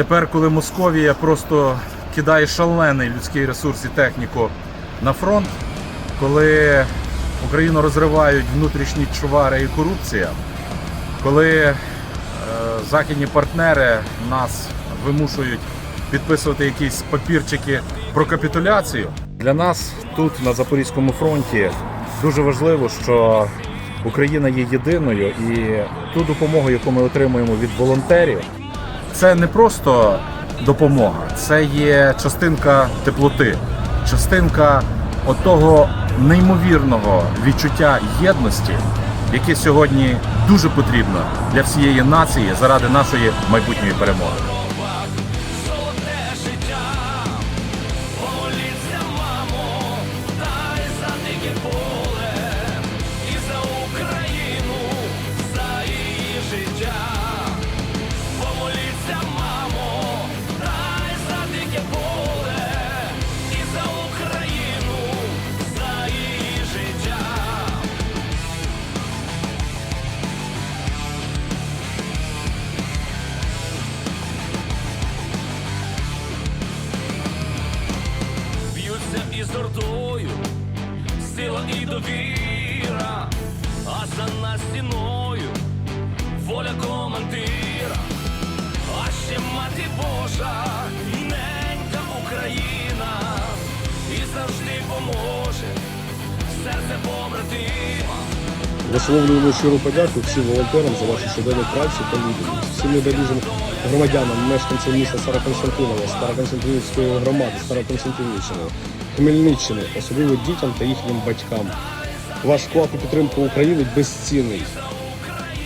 Тепер, коли Московія просто кидає шалений людський ресурс і техніку на фронт, коли Україну розривають внутрішні чувари і корупція, коли е, західні партнери нас вимушують підписувати якісь папірчики про капітуляцію. Для нас тут на Запорізькому фронті дуже важливо, що Україна є єдиною і ту допомогу, яку ми отримуємо від волонтерів, це не просто допомога, це є частинка теплоти, частинка отого неймовірного відчуття єдності, яке сьогодні дуже потрібно для всієї нації заради нашої майбутньої перемоги. Ордою, сила і довіра, а за нас стіною воля командира, а ще мати Божа, ненька Україна, і завжди поможе серце побратима. Висловлюємо щиру подяку всім волонтерам за вашу щоденну працю та людяність, всім небайдужим громадянам, мешканцям міста Староконстантинова, Староконстантинівської громади, Староконстантинівщини, Хмельниччини, особливо дітям та їхнім батькам. Ваш вклад у підтримку України безцінний.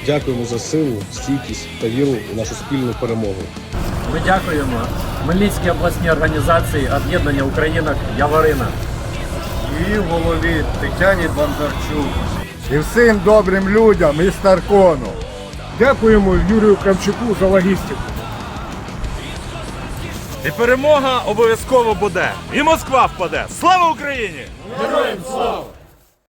Дякуємо за силу, стійкість та віру у нашу спільну перемогу. Ми дякуємо Хмельницькій обласній організації Об'єднання Українок Яворина. і голові Тетяні Бондарчук. І всім добрим людям із Старкону. Дякуємо Юрію Кравчуку за логістику. І перемога обов'язково буде. І Москва впаде. Слава Україні! Героям слава!